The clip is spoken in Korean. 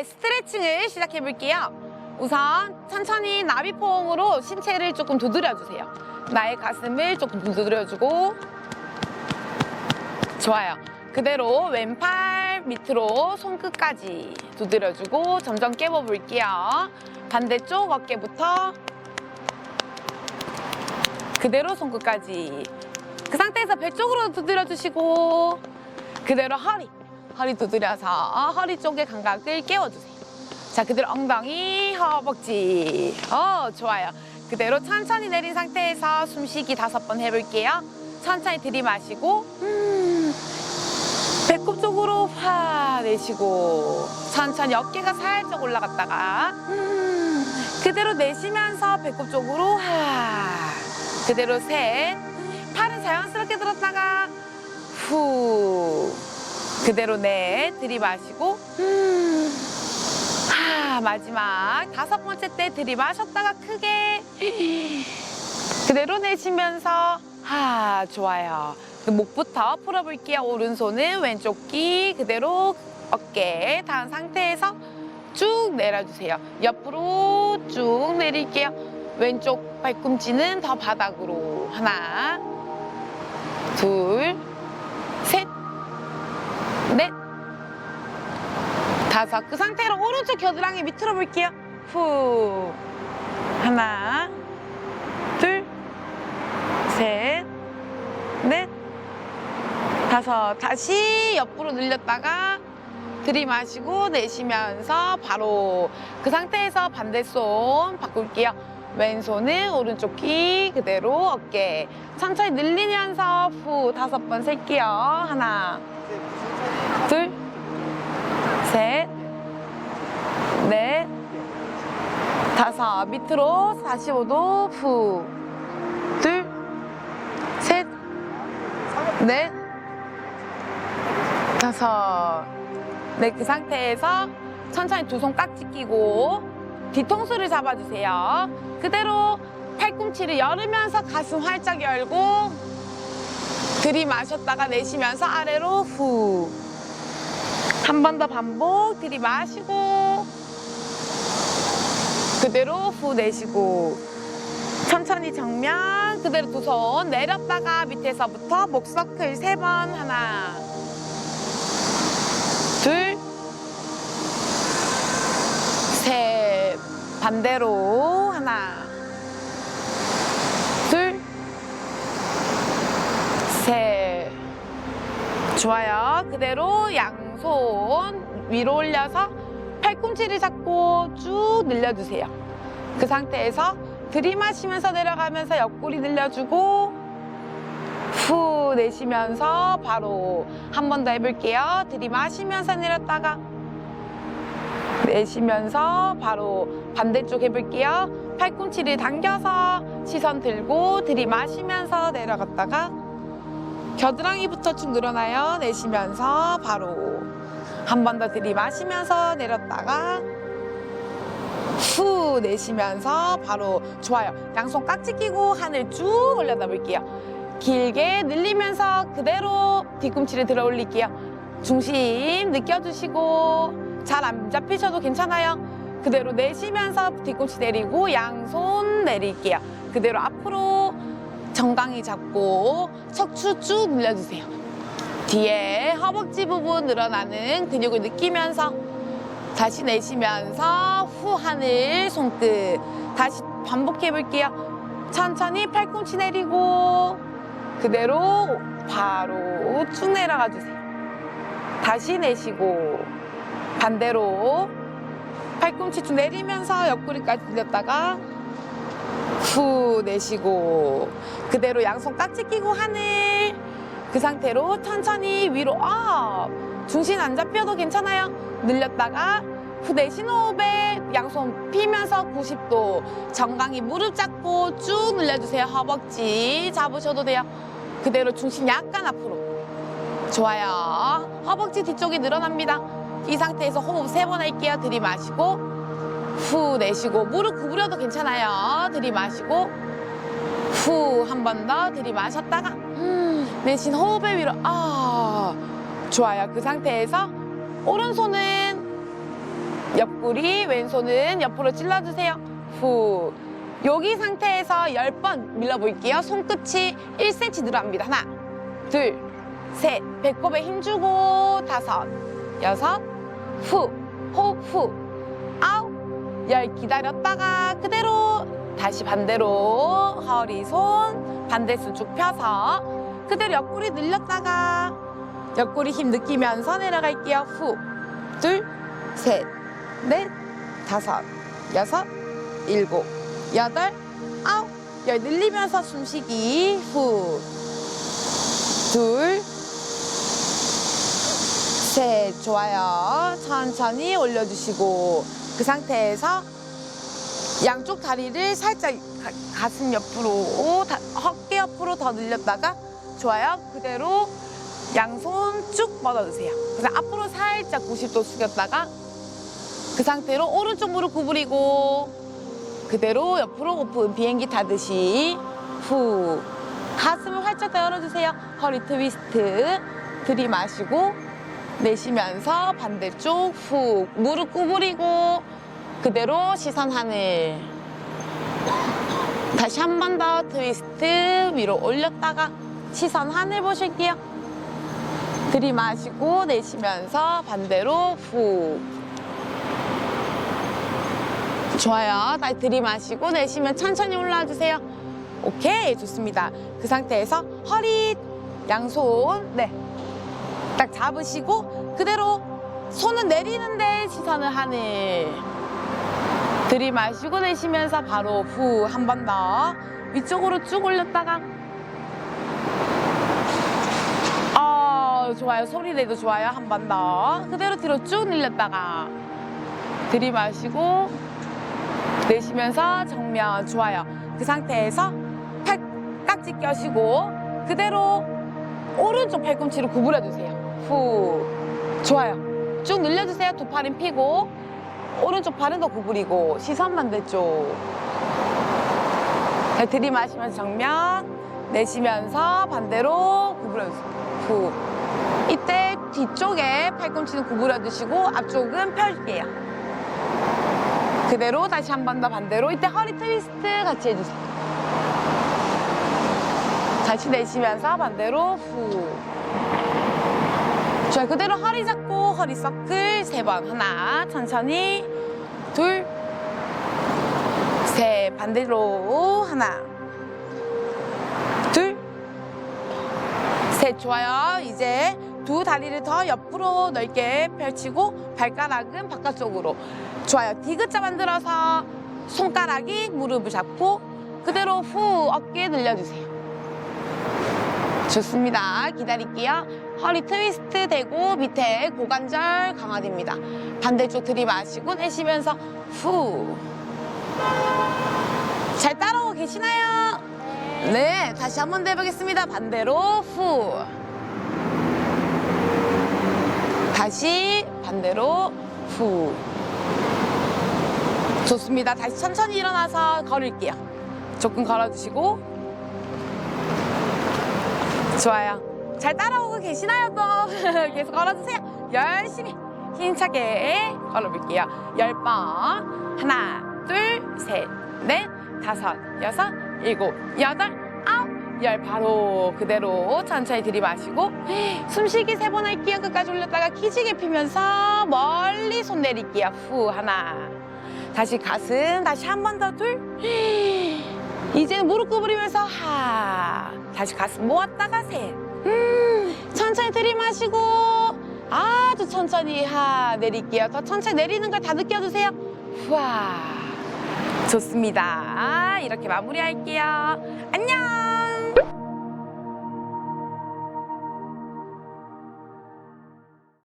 하나의 스트레칭을 시작해 볼게요. 우선 천천히 나비포옹으로 신체를 조금 두드려 주세요. 나의 가슴을 조금 두드려 주고 좋아요. 그대로 왼팔 밑으로 손끝까지 두드려 주고 점점 깨워 볼게요. 반대쪽 어깨부터 그대로 손끝까지 그 상태에서 배 쪽으로 두드려 주시고 그대로 허리 허리 두드려서 허리 쪽의 감각을 깨워주세요. 자 그대로 엉덩이 허벅지. 어 좋아요. 그대로 천천히 내린 상태에서 숨쉬기 다섯 번 해볼게요. 천천히 들이마시고 음, 배꼽 쪽으로 파 내쉬고 천천히 어깨가 살짝 올라갔다가 음, 그대로 내쉬면서 배꼽 쪽으로 하 그대로 셋. 팔은 자연스럽게 들었다가 후 그대로 넷 들이마시고 음, 하 마지막 다섯 번째 때 들이마셨다가 크게 그대로 내쉬면서 하 좋아요. 그 목부터 풀어볼게요. 오른손은 왼쪽 귀 그대로 어깨 닿은 상태에서 쭉 내려주세요. 옆으로 쭉 내릴게요. 왼쪽 발꿈치는 더 바닥으로 하나 둘 다섯. 그 상태로 오른쪽 겨드랑이 밑으로 볼게요. 후. 하나, 둘, 셋, 넷, 다섯. 다시 옆으로 늘렸다가 들이마시고 내쉬면서 바로 그 상태에서 반대손 바꿀게요. 왼손은 오른쪽 귀 그대로 어깨 천천히 늘리면서 후 다섯 번 셀게요. 하나, 둘, 셋, 넷, 다섯. 밑으로 45도 후, 둘, 셋, 넷, 다섯. 네, 그 상태에서 천천히 두 손 깍지 끼고 뒤통수를 잡아주세요. 그대로 팔꿈치를 열으면서 가슴 활짝 열고 들이마셨다가 내쉬면서 아래로 후. 한 번 더 반복 들이마시고 그대로 후 내쉬고 천천히 정면 그대로 두 손 내렸다가 밑에서부터 목 서클 세 번 하나 둘 셋. 반대로 하나 둘셋 좋아요. 그대로 양손 위로 올려서 팔꿈치를 잡고 쭉 늘려주세요. 그 상태에서 들이마시면서 내려가면서 옆구리 늘려주고 후 내쉬면서 바로 한 번 더 해볼게요. 들이마시면서 내렸다가 내쉬면서 바로 반대쪽 해볼게요. 팔꿈치를 당겨서 시선 들고 들이마시면서 내려갔다가 겨드랑이부터 쭉 늘어나요. 내쉬면서 바로 한 번 더 들이마시면서 내렸다가 후 내쉬면서 바로 좋아요. 양손 깍지 끼고 하늘 쭉 올려다 볼게요. 길게 늘리면서 그대로 뒤꿈치를 들어 올릴게요. 중심 느껴주시고 잘 안 잡히셔도 괜찮아요. 그대로 내쉬면서 뒤꿈치 내리고 양손 내릴게요. 그대로 앞으로 정강이 잡고 척추 쭉 늘려주세요. 뒤에 허벅지 부분 늘어나는 근육을 느끼면서 다시 내쉬면서 후 하늘 손끝 다시 반복해 볼게요. 천천히 팔꿈치 내리고 그대로 바로 쭉 내려가 주세요. 다시 내쉬고 반대로 팔꿈치 쭉 내리면서 옆구리까지 들렸다가 후 내쉬고 그대로 양손 깍지 끼고 하늘 그 상태로 천천히 위로 업 중심 안 잡혀도 괜찮아요? 늘렸다가 후 내쉬는 호흡에 양손 피면서 90도 정강이 무릎 잡고 쭉 늘려주세요. 허벅지 잡으셔도 돼요. 그대로 중심 약간 앞으로. 좋아요. 허벅지 뒤쪽이 늘어납니다. 이 상태에서 호흡 세 번 할게요. 들이마시고 후 내쉬고 무릎 구부려도 괜찮아요 들이마시고 후 한 번 더 들이마셨다가 음, 내쉬는 호흡의 위로 아 좋아요 그 상태에서 오른손은 옆구리 왼손은 옆으로 찔러주세요. 후. 여기 상태에서 10번 밀어볼게요. 손끝이 1cm 늘어납니다. 하나, 둘, 셋. 배꼽에 힘주고 다섯, 여섯, 후. 호흡 후. 열 기다렸다가 그대로 다시 반대로 허리 손 반대손 쭉 펴서 그대로 옆구리 늘렸다가 옆구리 힘 느끼면서 내려갈게요. 후. 둘, 셋, 넷, 다섯, 여섯, 일곱, 여덟, 아홉, 열 늘리면서 숨쉬기. 후. 둘, 셋, 좋아요. 천천히 올려주시고 그 상태에서 양쪽 다리를 살짝 가, 가슴 옆으로 다- 어깨 옆으로 더 늘렸다가 좋아요. 그대로 양손 쭉 뻗어주세요. 그래서 앞으로 살짝 90도 숙였다가 그 상태로 오른쪽 무릎 구부리고 그대로 옆으로 오픈 비행기 타듯이 후 가슴을 활짝 더 열어주세요. 허리 트위스트 들이마시고 내쉬면서 반대쪽 후 무릎 구부리고 그대로 시선 하늘 다시 한 번 더 트위스트 위로 올렸다가 시선 하늘 보실게요. 들이마시고 내쉬면서 반대로 후. 좋아요. 다시 들이마시고 내쉬면 천천히 올라와 주세요. 오케이, 좋습니다. 그 상태에서 허리, 양손, 네. 딱 잡으시고 그대로 손은 내리는데 시선을 하늘. 들이마시고 내쉬면서 바로 후 한 번 더. 위쪽으로 쭉 올렸다가. 어 좋아요. 소리 내도 좋아요. 한 번 더. 그대로 뒤로 쭉 늘렸다가 들이마시고 내쉬면서 정면 좋아요. 그 상태에서 팔 깍지 껴시고 그대로 오른쪽 팔꿈치를 구부려 주세요 후. 좋아요. 쭉 늘려주세요. 두 팔은 피고 오른쪽 팔은 더 구부리고 시선 반대쪽. 자, 들이마시면서 정면 내쉬면서 반대로 구부려주세요. 후. 이때 뒤쪽에 팔꿈치는 구부려 주시고 앞쪽은 펼게요. 그대로 다시 한 번 더 반대로 이때 허리 트위스트 같이 해주세요. 다시 내쉬면서 반대로 후 좋아요. 그대로 허리 잡고 허리 서클 세 번. 하나, 천천히. 둘, 셋. 반대로. 하나. 둘, 셋. 좋아요. 이제 두 다리를 더 옆으로 넓게 펼치고 발가락은 바깥쪽으로. 좋아요. 디귿자 만들어서 손가락이 무릎을 잡고 그대로 후 어깨 늘려주세요. 좋습니다. 기다릴게요. 허리 트위스트 되고 밑에 고관절 강화됩니다. 반대쪽 들이마시고 내쉬면서 후. 잘 따라오고 계시나요? 네, 다시 한 번 더 해보겠습니다. 반대로 후. 다시 반대로 후. 좋습니다. 다시 천천히 일어나서 걸을게요. 조금 걸어주시고 좋아요. 잘 따라오고 계시나요, 또? 계속 걸어주세요. 열심히 힘차게 걸어볼게요. 열 번. 하나, 둘, 셋, 넷, 다섯, 여섯, 일곱, 여덟, 아홉, 열. 바로 그대로 천천히 들이마시고 숨쉬기 세 번 할게요. 끝까지 올렸다가 키지게 피면서 멀리 손 내릴게요. 후, 하나. 다시 가슴, 다시 한 번 더, 둘. 이제는 무릎 구부리면서 하. 다시 가슴 모았다가 셋. 음, 천천히 들이마시고 아주 천천히 하 내릴게요. 더 천천히 내리는 걸 다 느껴주세요. 후아. 좋습니다. 이렇게 마무리할게요. 안녕.